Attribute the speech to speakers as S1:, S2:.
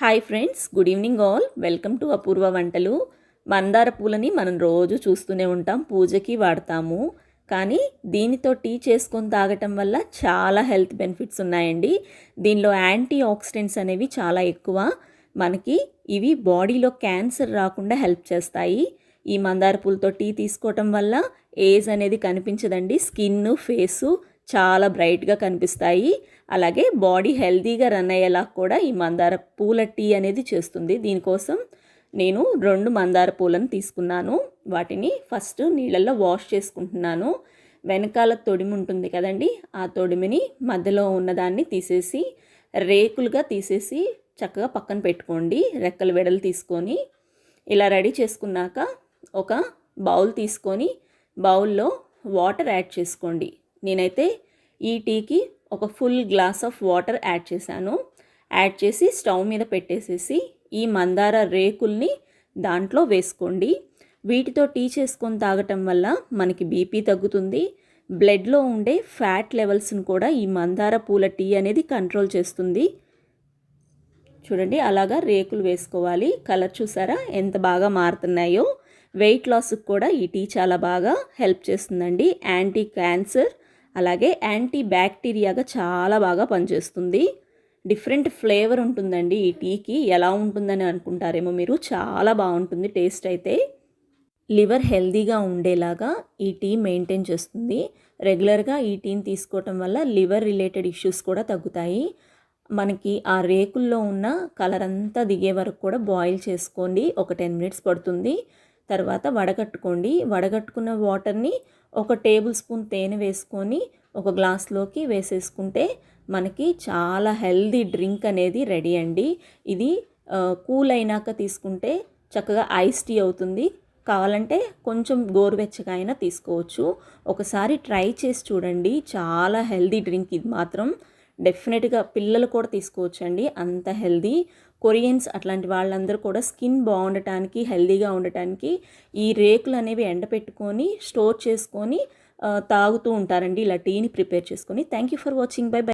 S1: Hi friends good evening all welcome to Apoorva Vantalu మందార పూలని మనం రోజు చూస్తూనే ఉంటాం పూజకి వాడతాము. కానీ దీనితో టీ చేసుకొని తాగటం వల్ల చాలా హెల్త్ బెనిఫిట్స్ ఉన్నాయండి. దీనిలో యాంటీ ఆక్సిడెంట్స్ అనేవి చాలా ఎక్కువ. మనకి ఇవి బాడీలో క్యాన్సర్ రాకుండా హెల్ప్ చేస్తాయి. ఈ మందార పూలతో టీ తీసుకోవటం వల్ల ఏజ్ అనేది కనిపించదండి. స్కిన్ ఫేసు చాలా బ్రైట్గా కనిపిస్తాయి. అలాగే బాడీ హెల్తీగా రన్ అయ్యేలా కూడా ఈ మందార పూల టీ అనేది చేస్తుంది. దీనికోసం నేను రెండు మందార పూలను తీసుకున్నాను. వాటిని ఫస్ట్ నీళ్ళల్లో వాష్ చేసుకుంటున్నాను. వెనకాల తొడిమి ఉంటుంది కదండి ఆ తొడిమిని మధ్యలో ఉన్నదాన్ని తీసేసి రేకులుగా తీసేసి చక్కగా పక్కన పెట్టుకోండి. రెక్కల వెడలు తీసుకొని ఇలా రెడీ చేసుకున్నాక ఒక బౌల్ తీసుకొని బౌల్లో వాటర్ యాడ్ చేసుకోండి. నేనైతే ఈ టీకి ఒక full glass of water add చేశాను. యాడ్ చేసి స్టవ్ మీద పెట్టేసేసి ఈ మందార రేకుల్ని దాంట్లో వేసుకోండి. వీటితో టీ చేసుకొని తాగటం వల్ల మనకి బీపీ తగ్గుతుంది. బ్లడ్లో ఉండే ఫ్యాట్ లెవెల్స్ని కూడా ఈ మందార పూల టీ అనేది కంట్రోల్ చేస్తుంది. చూడండి అలాగా రేకులు వేసుకోవాలి. కలర్ చూసారా? ఎంత బాగా మారుతున్నాయో. వెయిట్ లాస్కి కూడా ఈ టీ చాలా బాగా హెల్ప్ చేస్తుందండి. యాంటీ క్యాన్సర్ అలాగే యాంటీ బ్యాక్టీరియాగా చాలా బాగా పనిచేస్తుంది. డిఫరెంట్ ఫ్లేవర్ ఉంటుందండి ఈ టీకి. ఎలా ఉంటుందని అనుకుంటారేమో మీరు. చాలా బాగుంటుంది టేస్ట్ అయితే. లివర్ హెల్దీగా ఉండేలాగా ఈ టీ మెయింటైన్ చేస్తుంది. రెగ్యులర్గా ఈ టీని తీసుకోవటం వల్ల లివర్ రిలేటెడ్ ఇష్యూస్ కూడా తగ్గుతాయి. మనకి ఆ రేకుల్లో ఉన్న కలర్ అంతా దిగే వరకు కూడా బాయిల్ చేసుకోండి. ఒక టెన్ మినిట్స్ పడుతుంది. తర్వాత వడగట్టుకోండి. వడగట్టుకున్న వాటర్ని ఒక టేబుల్ స్పూన్ తేనె వేసుకొని ఒక గ్లాస్లోకి వేసేసుకుంటే మనకి చాలా హెల్దీ డ్రింక్ అనేది రెడీ అండి. ఇది కూల్ అయినాక తీసుకుంటే చక్కగా ఐస్ టీ అవుతుంది. కావాలంటే కొంచెం గోరువెచ్చగా అయినా తీసుకోవచ్చు. ఒకసారి ట్రై చేసి చూడండి. చాలా హెల్దీ డ్రింక్ ఇది మాత్రం. డెఫినెట్గా పిల్లలు కూడా తీసుకోవచ్చండి. అంత హెల్దీ కొరియన్స్ అట్లాంటి వాళ్ళందరూ కూడా స్కిన్ బాగుండటానికి హెల్దీగా ఉండటానికి ఈ రేకులు అనేవి ఎండపెట్టుకొని స్టోర్ చేసుకొని తాగుతూ ఉంటారండి. ఇలా టీని ప్రిపేర్ చేసుకొని. Thank you for watching. Bye bye.